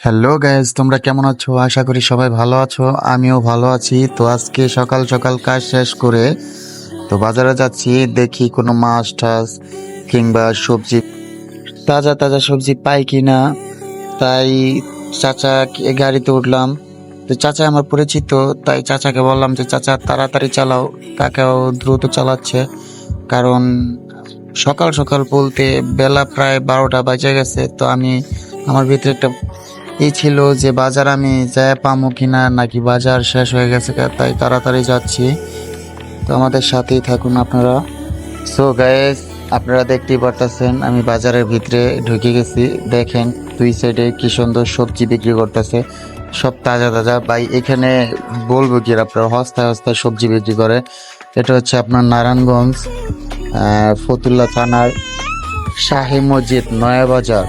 Hello guys তোমরা কেমন আছো? আশা করি সবাই ভালো আছো। আমিও ভালো আছি। তো আজকে সকাল সকাল কাজ শেষ করে তো বাজারে যাচ্ছি। দেখি কোনো মাছ টাছ কিংবা সবজি, তাজা তাজা সবজি পাই কি না তাই চাচা গাড়িতে উঠলাম। তো চাচা আমার পরিচিত, তাই চাচাকে বললাম যে, চাচা, তাড়াতাড়ি চালাও। কাকাও দ্রুত চালাচ্ছে। কারণ সকাল সকাল বলতে বেলা প্রায় বারোটা বাজে গেছে। তো আমি, আমার ভিতরে একটা ই ছিল যে বাজার আমি যায় পামো কিনা নাকি বাজার শেষ হয়ে গেছে তাই তাড়াতাড়ি যাচ্ছি। তো আমাদের সাথেই থাকুন আপনারা। সো গায়েস আপনারা দেখতেই পারতেছেন, আমি বাজারের ভিতরে ঢুকে গেছি। দেখেন, দুই সাইডে কি সুন্দর সবজি বিক্রি করতেছে। সব তাজা তাজা। ভাই, এখানে বলব কি আপনার, হস্তায় হস্তায় সবজি বিক্রি করে। এটা হচ্ছে আপনার নারায়ণগঞ্জ ফতুল্লা থানার শাহী মসজিদ, নয়া বাজার।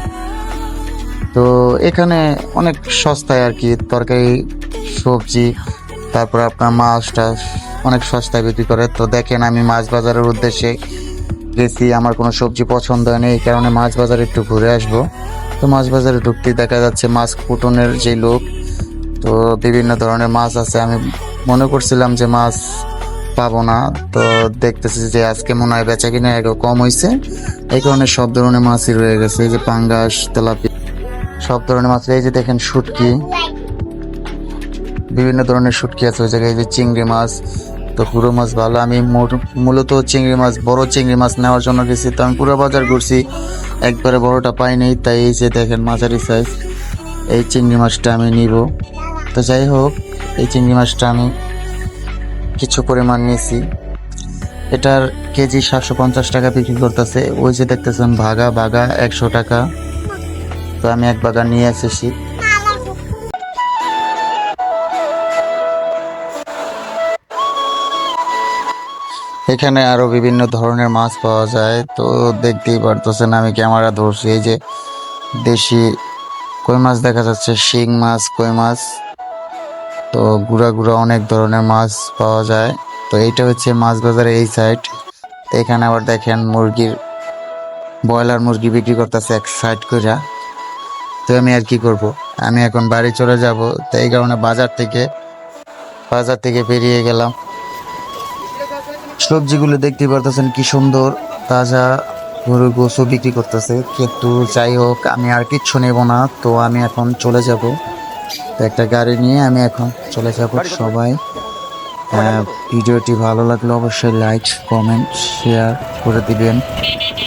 তো এখানে অনেক সস্তায় আর কি, তরকারি, সবজি, তারপর আপনার মাছ টাছ অনেক সস্তায় বিক্রি করে। তো দেখেন আমি মাছ বাজারের উদ্দেশ্যে গেছি, আমার কোনো সবজি পছন্দ হয়নি, এই কারণে মাছ বাজারে একটু ঘুরে আসব। তো মাছ বাজারে ঢুকতেই দেখা যাচ্ছে মাছ কুটনের যে লোক, তো বিভিন্ন ধরনের মাছ আছে। আমি মনে করছিলাম যে মাছ পাবো না, তো দেখতেছি যে আজকে মনে হয় বেচা কিনা একটু কম হয়েছে এই কারণে সব ধরনের মাছই রয়ে গেছে যে পাঙ্গাস তেলাপি সব ধরনের মাছ। এই যে দেখেন শুটকি। বিভিন্ন ধরনের শুটকি আছে ওই জায়গায়। যে চিংড়ি মাছ, তো পুরো মাছ ভালো। আমি মূলত চিংড়ি মাছ, বড় চিংড়ি মাছ নেওয়ার জন্য গেছি। তো আমি পুরো বাজার ঘুরছি। একবারে বড়টা পাইনি তাই এই যে দেখেন মাঝারি সাইজ এই চিংড়ি মাছটা আমি নিব। তো যাই হোক, এই চিংড়ি মাছটা আমি কিছু পরিমাণ নিয়েছি এটার কেজি সাতশো পঞ্চাশ টাকা বিক্রি করতেছে। ওই যে দেখতেছেন ভাগা ভাগা একশো টাকা। তো আমি এক বাগান নিয়ে এসেছি। এখানে আরও বিভিন্ন ধরনের মাছ পাওয়া যায়। তো দেখতেই পারতেছেন আমি ক্যামেরা ধরছি, এই যে দেশি কই মাছ দেখা যাচ্ছে, শিং মাছ, কই মাছ। তো গুড়া গুড়া অনেক ধরনের মাছ পাওয়া যায়। তো এইটা হচ্ছে মাছ বাজারের এই সাইড এখানে আবার দেখেন মুরগির, ব্রয়লার মুরগি বিক্রি করতেছে এক সাইড করে তো আমি আর কি করব? আমি এখন বাড়ি চলে যাব, তো এই কারণে বাজার থেকে বাজার থেকে বেরিয়ে গেলাম। সবজিগুলো দেখতে পারতেছেন কি সুন্দর, তাজা গরু গোসও বিক্রি করতেছে। কিন্তু যাই হোক, আমি আর কিচ্ছু নেব না, তো আমি এখন চলে যাব। একটা গাড়ি নিয়ে আমি এখন চলে যাব সবাই। ভিডিওটি ভালো লাগলে অবশ্যই লাইক কমেন্ট শেয়ার করে দিবেন।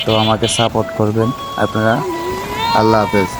তো আমাকে সাপোর্ট করবেন। আপনারা আল্লাহ হাফেজ।